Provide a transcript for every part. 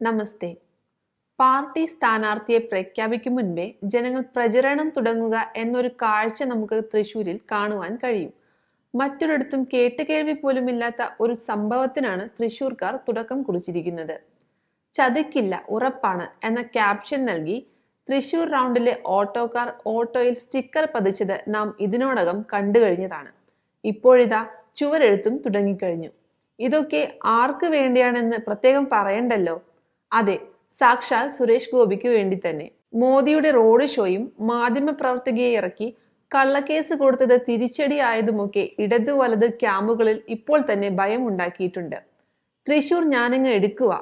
നമസ്തേ. Party സ്ഥാനാർത്ഥിയെ പ്രഖ്യാപിക്കും മുൻപേ ജനങ്ങൾ പ്രചരണം തുടങ്ങുക എന്നൊരു കാഴ്ച നമുക്ക് തൃശൂരിൽ കാണുവാൻ കഴിയും. മറ്റൊരിടത്തും കേട്ടുകേൾവി പോലുമില്ലാത്ത ഒരു സംഭവത്തിനാണ് തൃശൂർക്കാർ തുടക്കം കുറിച്ചിരിക്കുന്നത്. ചതിക്കില്ല ഉറപ്പാണ് എന്ന ക്യാപ്ഷൻ നൽകി തൃശൂർ റൗണ്ടിലെ ഓട്ടോക്കാർ ഓട്ടോയിൽ സ്റ്റിക്കർ പതിച്ചത് നാം ഇതിനോടകം കണ്ടു കഴിഞ്ഞതാണ്. ഇപ്പോഴിതാ ചുവരെഴുത്തും തുടങ്ങിക്കഴിഞ്ഞു. ഇതൊക്കെ ആർക്ക് വേണ്ടിയാണെന്ന് പ്രത്യേകം പറയണ്ടല്ലോ? അതെ സാക്ഷാൽ സുരേഷ് ഗോപിക്ക് വേണ്ടി തന്നെ. മോദിയുടെ റോഡ് ഷോയും മാധ്യമപ്രവർത്തകയെ ഇറക്കി കള്ളക്കേസ് കൊടുത്തത് തിരിച്ചടിയായതുമൊക്കെ ഇടതു വലത് ക്യാമ്പുകളിൽ ഇപ്പോൾ തന്നെ ഭയം ഉണ്ടാക്കിയിട്ടുണ്ട്. തൃശൂർ ഞാനങ്ങ് എടുക്കുക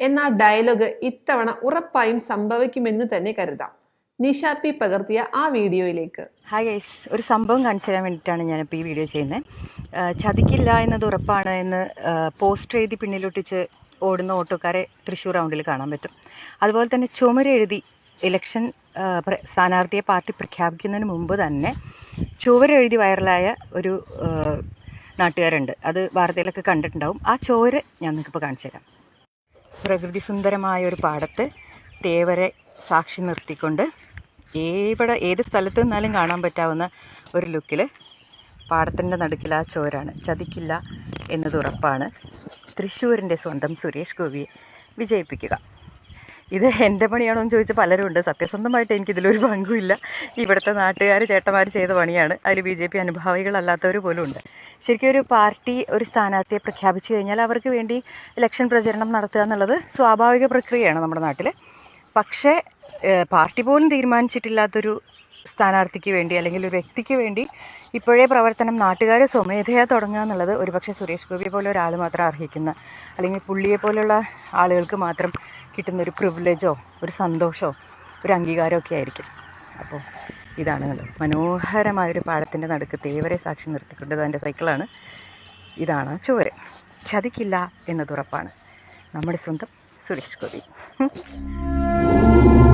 എന്ന ഡയലോഗ് ഇത്തവണ ഉറപ്പായും സംഭവിക്കുമെന്ന് തന്നെ കരുതാം. നിഷാപ്പി പകർത്തിയ ആ വീഡിയോയിലേക്ക്. ഹായ് ഗൈസ് ഒരു സംഭവം കാണിച്ചു തരാൻ വേണ്ടിയിട്ടാണ് ഞാനിപ്പോൾ ഈ വീഡിയോ ചെയ്യുന്നത്. ചതിക്കില്ല എന്നത് ഉറപ്പാണ് എന്ന് പോസ്റ്റർ എഴുതി പിന്നിലൊട്ടിച്ച് ഓടുന്ന ഓട്ടോക്കാരെ തൃശ്ശൂർ റൗണ്ടിൽ കാണാൻ പറ്റും. അതുപോലെ തന്നെ ചുമരെഴുതി ഇലക്ഷൻ സ്ഥാനാർത്ഥിയെ പാർട്ടി പ്രഖ്യാപിക്കുന്നതിന് മുമ്പ് തന്നെ ചുവരെഴുതി വൈറലായ ഒരു നാട്ടുകാരുണ്ട്. അത് വാർത്തയിലൊക്കെ കണ്ടിട്ടുണ്ടാവും. ആ ചോര് ഞാൻ നിങ്ങൾക്കിപ്പോൾ കാണിച്ചു തരാം. പ്രകൃതി സുന്ദരമായ ഒരു പാടത്ത് തേവരെ സാക്ഷി നിർത്തിക്കൊണ്ട് ഏവിടെ ഏത് സ്ഥലത്ത് നിന്നാലും കാണാൻ പറ്റാവുന്ന ഒരു ലുക്കിൽ പാടത്തിന്റെ നടുക്കിൽ ആ ചോരാണ് ചതിക്കില്ല എന്നത് ഉറപ്പാണ്. തൃശ്ശൂരിന്റെ സ്വന്തം സുരേഷ് ഗോപിയെ വിജയിപ്പിക്കുക. ഇത് എന്റെ പണിയാണോ എന്ന് ചോദിച്ചാൽ പലരും ഉണ്ട്. സത്യസന്ധമായിട്ട് എനിക്കിതിലൊരു പങ്കുമില്ല. ഇവിടുത്തെ നാട്ടുകാർ ചേട്ടന്മാർ ചെയ്ത പണിയാണ്. അതിൽ ബി ജെ പി അനുഭാവികളല്ലാത്തവർ പോലും ഉണ്ട്. ശരിക്കും ഒരു പാർട്ടി ഒരു സ്ഥാനാർത്ഥിയെ പ്രഖ്യാപിച്ചു കഴിഞ്ഞാൽ അവർക്ക് വേണ്ടി ഇലക്ഷൻ പ്രചരണം നടത്തുക എന്നുള്ളത് സ്വാഭാവിക പ്രക്രിയയാണ് നമ്മുടെ നാട്ടിൽ പക്ഷേ പാർട്ടി പോലും തീരുമാനിച്ചിട്ടില്ലാത്തൊരു സ്ഥാനാർത്ഥിക്ക് വേണ്ടി അല്ലെങ്കിൽ ഒരു വ്യക്തിക്ക് വേണ്ടി ഇപ്പോഴേ പ്രവർത്തനം നാട്ടുകാർ സ്വമേധയാ തുടങ്ങുക എന്നുള്ളത് ഒരുപക്ഷെ സുരേഷ് ഗോപിയെ പോലെ ഒരാൾ മാത്രം അർഹിക്കുന്ന അല്ലെങ്കിൽ പുള്ളിയെ പോലുള്ള ആളുകൾക്ക് മാത്രം കിട്ടുന്ന ഒരു പ്രിവിലേജോ ഒരു സന്തോഷമോ ഒരു അംഗീകാരമോ ഒക്കെ ആയിരിക്കും. അപ്പോൾ ഇതാണ് മനോഹരമായ മനോഹരമായൊരു പാടത്തിന്റെ നടുക്ക് തേവരെ സാക്ഷി നിർത്തിക്കൊണ്ടത് അതിന്റെ സൈക്കിളാണ് ഇതാണ് ചുവര്. ചതിക്കില്ല എന്നത് ഉറപ്പാണ്. നമ്മുടെ സ്വന്തം സുരേഷ് ഗോപി. Ooh.